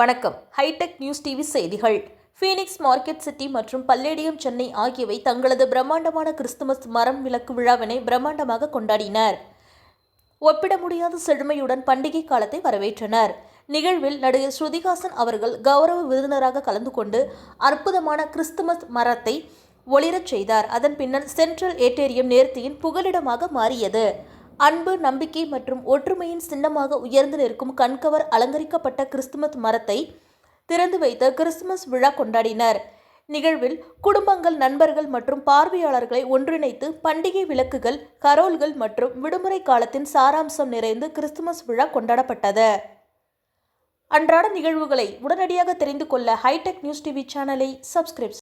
வணக்கம். Hitech news TV செய்திகள். Phoenix market city மற்றும் பல்லேடியம் சென்னை ஆகியவை தங்களது பிரம்மாண்டமான கிறிஸ்துமஸ் மரம் விளக்கு விழாவினை பிரம்மாண்டமாக கொண்டாடினர். ஒப்பிட முடியாத செழுமையுடன் பண்டிகை காலத்தை வரவேற்றனர். நிகழ்வில் நடிகர் ஸ்ருதிஹாசன் அவர்கள் கௌரவ விருந்தினராக கலந்து கொண்டு அற்புதமான கிறிஸ்துமஸ் மரத்தை ஒளிரச் செய்தார். அதன் பின்னர் சென்ட்ரல் ஏட்டேரியம் நேர்த்தியின் புகலிடமாக மாறியது. அன்பு நம்பிக்கை மற்றும் ஒற்றுமையின் சின்னமாக உயர்ந்து நிற்கும் கண்கவர் அலங்கரிக்கப்பட்ட கிறிஸ்துமஸ் மரத்தை திறந்து வைத்து கிறிஸ்துமஸ் விழா கொண்டாடினர். நிகழ்வில் குடும்பங்கள் நண்பர்கள் மற்றும் பார்வையாளர்களை ஒன்றிணைத்து பண்டிகை விளக்குகள் கரோல்கள் மற்றும் விடுமுறை காலத்தின் சாராம்சம் நிறைந்து கிறிஸ்துமஸ் விழா கொண்டாடப்பட்டது. அன்றாட நிகழ்வுகளை உடனடியாக தெரிந்து கொள்ள ஹைடெக் நியூஸ் டிவி சேனலை சப்ஸ்கிரைப்